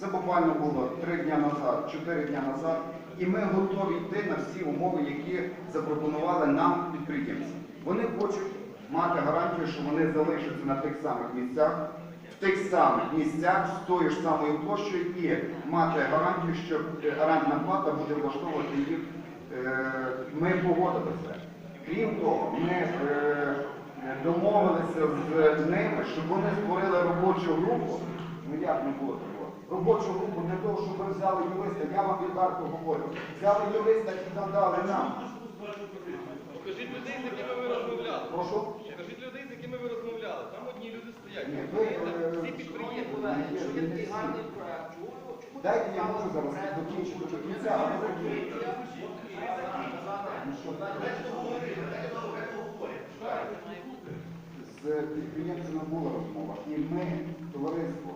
Це буквально було три дні назад, чотири дні назад, і ми готові йти на всі умови, які запропонували нам підприємці. Вони хочуть мати гарантію, що вони залишаться на тих самих місцях, в тих самих місцях з тою ж самою площею і мати гарантію, що е, орендна плата буде влаштовувати їх. Е, Ми погодилися. Крім того, ми е, домовилися з ними, щоб вони створили робочу групу. Ну як не було такого? Робочу групу для того, щоб ви взяли юриста, я вам відверто говорю. Взяли юриста і надали нам. Покажіть людей, з якими ви розмовляли. Прошу. Покажіть людей, з якими ви розмовляли. Там одні люди стоять. Ні, ви, е, Всі підприємці. колеги, якщо є такий гарний Дайте я можу зараз закінчити до кінця, а ви Ну що, З підприємцями була розмова, і ми, товариство,